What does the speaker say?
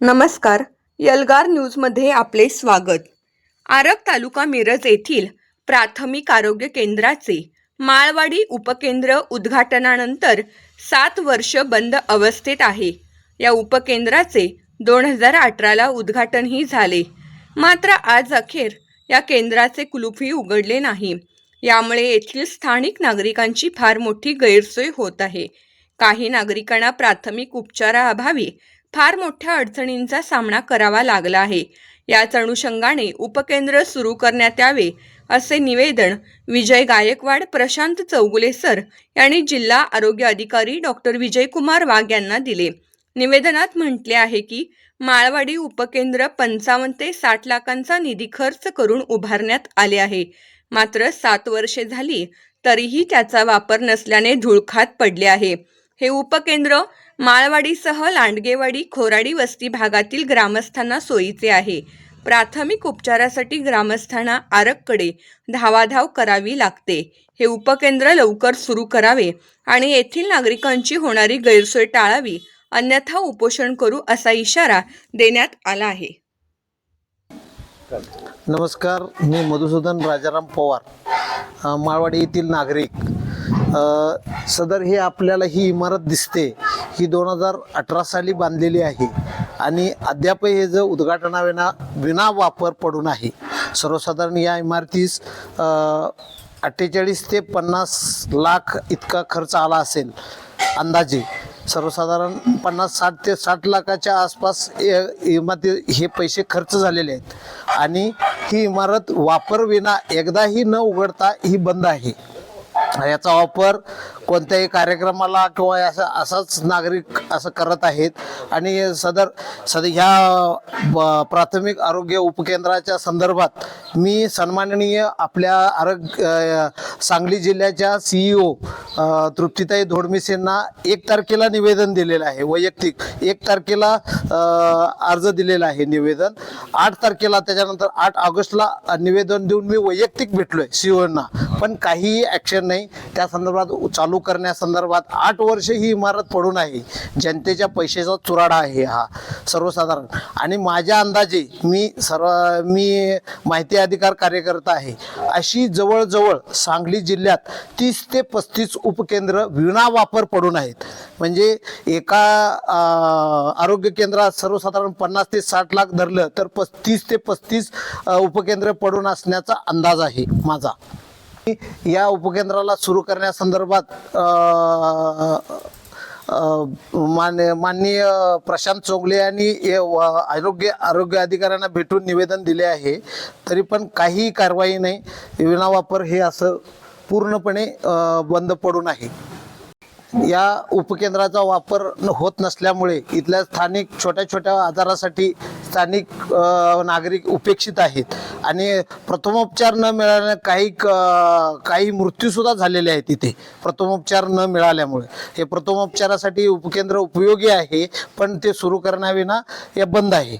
नमस्कार यलगार न्यूजमध्ये आपले स्वागत. आरग तालुका मिरज येथील प्राथमिक आरोग्य केंद्राचे माळवाडी उपकेंद्र उद्घाटनानंतर सात वर्ष बंद अवस्थेत आहे. या उपकेंद्राचे दोन हजार अठराला उद्घाटनही झाले. मात्र आज अखेर या केंद्राचे कुलूपही उघडले नाही. यामुळे येथील स्थानिक नागरिकांची फार मोठी गैरसोय होत आहे. काही नागरिकांना प्राथमिक उपचाराअभावी फार मोठ्या अडचणींचा सामना करावा लागला आहे. याच अनुषंगाने उपकेंद्र सुरू करण्यात यावे असे निवेदन विजय गायकवाड प्रशांत चौगुले सर यांनी जिल्हा आरोग्य अधिकारी डॉक्टर विजयकुमार वाघ यांना दिले. निवेदनात म्हटले आहे की माळवाडी उपकेंद्र पंचावन्न ते साठ लाखांचा निधी खर्च करून उभारण्यात आले आहे. मात्र सात वर्षे झाली तरीही त्याचा वापर नसल्याने धुळखात पडले आहे. हे उपकेंद्र माळवाडीसह लांडगेवाडी खोराडी वस्ती भागातील ग्रामस्थांना सोयीचे आहे. प्राथमिक उपचारासाठी ग्रामस्थांना आरगकडे धावाधाव करावी लागते. हे उपकेंद्र लवकर सुरू करावे आणि येथील नागरिकांची होणारी गैरसोय टाळावी अन्यथा उपोषण करू असा इशारा देण्यात आला आहे. नमस्कार मी मधुसूदन राजाराम पवार. माळवाडी येथील नागरिक सदर हे आपल्याला ही इमारत दिसते. ही दोन हजार अठरा साली बांधलेली आहे. आणि अद्याप हे जे उद्घाटनाविना विना वापर पडून आहे. सर्वसाधारण या इमारतीस अठ्ठेचाळीस ते पन्नास लाख इतका खर्च आला असेल अंदाजे. सर्वसाधारण पन्नास साठ ते साठ लाखाच्या आसपास इमारती हे पैसे खर्च झालेले आहेत. आणि ही इमारत वापरविना एकदाही न उघडता ही बंद आहे. याचा वापर कोणत्याही कार्यक्रमाला किंवा असं असाच नागरिक असं करत आहेत. आणि सदर सध्या ह्या ब- प्राथमिक आरोग्य उपकेंद्राच्या संदर्भात मी सन्माननीय आपल्या आरोग्य सांगली जिल्ह्याच्या सीईओ तृप्तीताई धोडमिसेंना एक तारखेला निवेदन दिलेलं आहे वैयक्तिक. एक तारखेला अर्ज दिलेला आहे निवेदन. आठ तारखेला त्याच्यानंतर आठ ऑगस्टला निवेदन देऊन मी वैयक्तिक भेटलोय सीओना. पण काहीही ॲक्शन नाही. त्या संदर्भात चालू करण्यासंदर्भात आठ वर्ष ही इमारत पडून आहे. जनतेच्या पैशाचा चुराडा आहे हा सर्वसाधारण. आणि माझ्या अंदाजे मी सर्व मी माहिती अधिकार कार्यकर्ता आहे. अशी जवळजवळ सांगली जिल्ह्यात तीस ते पस्तीस उपकेंद्र विना वापर पडून आहेत. म्हणजे एका आरोग्य केंद्रात सर्वसाधारण पन्नास ते साठ लाख धरलं तर पस्तीस ते पस्तीस उपकेंद्र पडून असण्याचा अंदाज आहे माझा. या उपकेंद्राला सुरू करण्यासंदर्भात मान माननीय प्रशांत चोगले यांनी आरोग्य आरोग्य अधिकाऱ्यांना भेटून निवेदन दिले आहे. तरी पण काही कारवाई नाही. विनावापर हे असं पूर्णपणे बंद पडून आहे. या उपकेंद्राचा वापर होत नसल्यामुळे इथल्या स्थानिक छोट्या छोट्या आजारासाठी स्थानिक नागरिक उपेक्षित आहेत. आणि प्रथमोपचार न मिळाल्याने काही क- काही मृत्यूसुद्धा झालेले आहेत इथे. प्रथमोपचार न मिळाल्यामुळे. हे प्रथमोपचारासाठी उपकेंद्र उपयोगी आहे पण ते सुरू करण्याविना हे बंद आहे.